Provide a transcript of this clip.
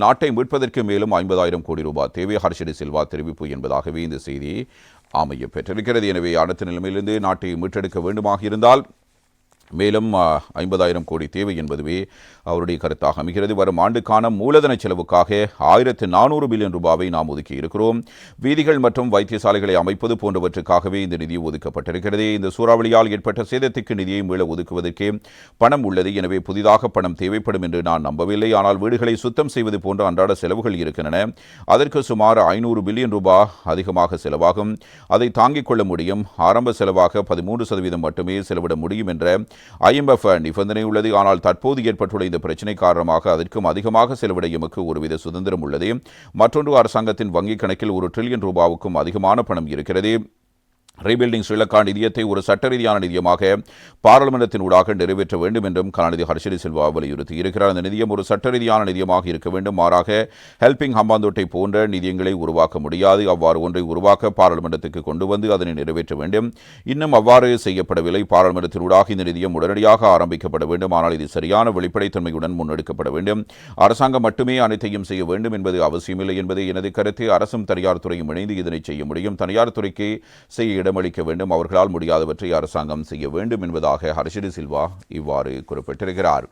நாட்டை மீட்பதற்கு மேலும் ஐம்பதாயிரம் கோடி ரூபாய் தேவை ஹர்ஷடி சில்வா தெரிவிப்பு என்பதாகவே இந்த செய்தி அமைய பெற்றிருக்கிறது. எனவே அடுத்த நிலைமையிலிருந்து நாட்டை மீட்டெடுக்க வேண்டுமாக இருந்தால் மேலும் ஐம்பதாயிரம் கோடி தேவை என்பதுவே அவருடைய கருத்தாக அமைகிறது. வரும் ஆண்டுக்கான மூலதன செலவுக்காக ஆயிரத்து நானூறு பில்லியன் ரூபாவை நாம் ஒதுக்கி இருக்கிறோம். வீதிகள் மற்றும் வைத்தியசாலைகளை அமைப்பது போன்றவற்றுக்காகவே இந்த நிதி ஒதுக்கப்பட்டிருக்கிறது. இந்த சூறாவளியால் ஏற்பட்ட சேதத்துக்கு நிதியை மீள ஒதுக்குவதற்கே பணம் உள்ளது. எனவே புதிதாக பணம் தேவைப்படும் என்று நான் நம்பவில்லை. ஆனால் வீடுகளை சுத்தம் செய்வது போன்ற அன்றாட செலவுகள் இருக்கின்றன. அதற்கு சுமார் ஐநூறு பில்லியன் ரூபாய் அதிகமாக செலவாகும். அதை தாங்கிக் கொள்ள முடியும். ஆரம்ப செலவாக பதிமூன்று சதவீதம் மட்டுமே செலவிட முடியும் என்ற ஐஎம்எஃப் நிபந்தனை உள்ளது. ஆனால் தற்போது ஏற்பட்டுள்ள இந்த பிரச்சினை காரணமாக அதற்கும் அதிகமாக செலவிட எமக்கு ஒருவித சுதந்திரம் உள்ளது. மற்றொன்று அரசாங்கத்தின் வங்கிக் கணக்கில் ஒரு டிரில்லியன் ரூபாவுக்கும் அதிகமான பணம் இருக்கிறது. ரீபில்டிங் ஸ்ரீலங்கா நிதியத்தை ஒரு சட்ட ரீதியான நிதியமாக பாராளுமன்றத்தின் ஊடாக நிறைவேற்ற வேண்டும் என்றும் கலாநிதி ஹர்ஷடி செல்வா வலியுறுத்தி இருக்கிறார். அந்த நிதியம் ஒரு சட்ட ரீதியான நிதியமாக இருக்க வேண்டும். மாறாக ஹெல்பிங் ஹம்பாந்தோட்டை போன்ற நிதியங்களை உருவாக்க முடியாது. அவ்வாறு ஒன்றை உருவாக்க பாராளுமன்றத்துக்கு கொண்டு வந்து அதனை நிறைவேற்ற வேண்டும். இன்னும் அவ்வாறு செய்யப்படவில்லை. பாராளுமன்றத்தின் ஊடாக இந்த நிதியம் உடனடியாக ஆரம்பிக்கப்பட வேண்டும். ஆனால் இது சரியான வெளிப்படைத்தன்மையுடன் முன்னெடுக்கப்பட வேண்டும். அரசாங்கம் மட்டுமே அனைத்தையும் செய்ய வேண்டும் என்பது அவசியமில்லை என்பது எனது கருத்து. அரசும் தனியார் துறையும் இணைந்து இதனை செய்ய முடியும். தனியார் துறைக்கு செய்ய இடமளிக்க வேண்டும். அவர்களால் முடியாதவற்றை அரசாங்கம் செய்ய வேண்டும் என்பதாக ஹர்ஷிடி சில்வா இவ்வாறு குறிப்பிட்டிருக்கிறார்.